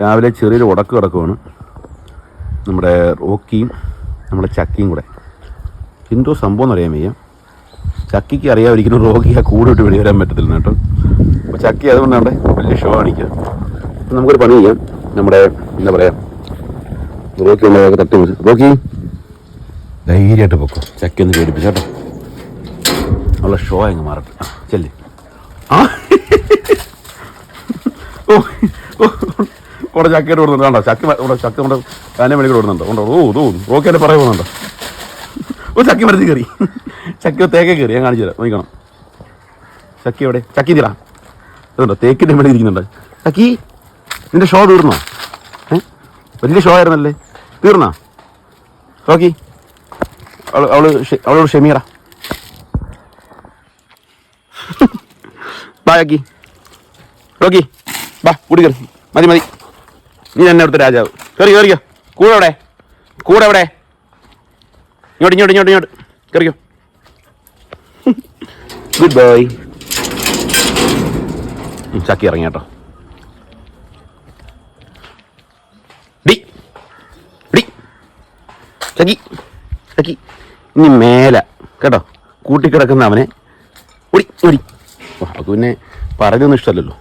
രാവിലെ ചെറിയൊരു ഉടക്ക് കിടക്കുവാണ്. നമ്മുടെ റോക്കിയും നമ്മുടെ ചക്കിയും കൂടെ. എന്തോ സംഭവം എന്ന് അറിയാൻ വയ്യ. ചക്കിക്ക് അറിയാതിരിക്കുന്നു റോക്കി ആ കൂടെ വിട്ട് വെളിവരാൻ പറ്റത്തില്ല കേട്ടോ. അപ്പോൾ ചക്കി അതുകൊണ്ടാണ് വലിയ ഷോ കാണിക്കുക നമുക്കൊരു പണി ചെയ്യാം. നമ്മുടെ എന്താ പറയുക റോക്കി ഉള്ളതൊക്കെ തട്ടി വിളിച്ചു റോക്കി ധൈര്യമായിട്ട് പൊക്കോ. ചക്കി ഒന്ന് പേടിപ്പിച്ചു കേട്ടോ. ഉള്ള ഷോ അങ്ങ് മാറട്ടെ. ചെല്ലേ. ആ ഓ ഓ, ഇവിടെ ചക്കയുടെ ഓടുന്നുണ്ട്. കണ്ടോ? ചക്ക ഇവിടെ ചക്ക നമ്മുടെ കാനെ മണിക്കൂർ ഓടുന്നുണ്ട്. ഓ ഓ ഓക്കെ എന്റെ പറയാൻ പോകുന്നുണ്ടോ? ഓ ചക്കി മരത്തിൽ കയറി. ചക്കി തേക്കേ കയറി. ഞാൻ കാണിച്ചു തരാം. നോക്കണം ചക്കി എവിടെ? ചക്കി തീരാ അതുണ്ടോ തേക്കിന്റെ മേളിൽ ഇരിക്കുന്നുണ്ട്. ചക്കി നിന്റെ ഷോ തീർന്നോ? ഏ? വലിയ ഷോ ആയിരുന്നല്ലേ? തീർന്നാ? നോക്കി. അവൾ അവളോട് ഷെമീറ. ബാക്കി റോക്കി ബാ കൂടി കയറി. മതി മതി. നീ തന്നെ അവിടുത്തെ രാജാവ്. കയറി കയറിയോ കൂടെ എവിടെ? കൂടെ എവിടെ? ഇങ്ങോട്ട് ഇങ്ങോട്ട് ഇങ്ങോട്ട് ഇങ്ങോട്ട്. ഗുഡ് ബൈ ചക്കി ഇറങ്ങി കേട്ടോ. ഡി. ഡി. ചക്കി. ചക്കി. ഇനി മേല. കേട്ടോ. കൂട്ടിക്കിടക്കുന്ന അവനെ. ഒടി ഒടി ഓ, അവൾക്ക് പിന്നെ പറഞ്ഞൊന്നും ഇഷ്ടമല്ലല്ലോ.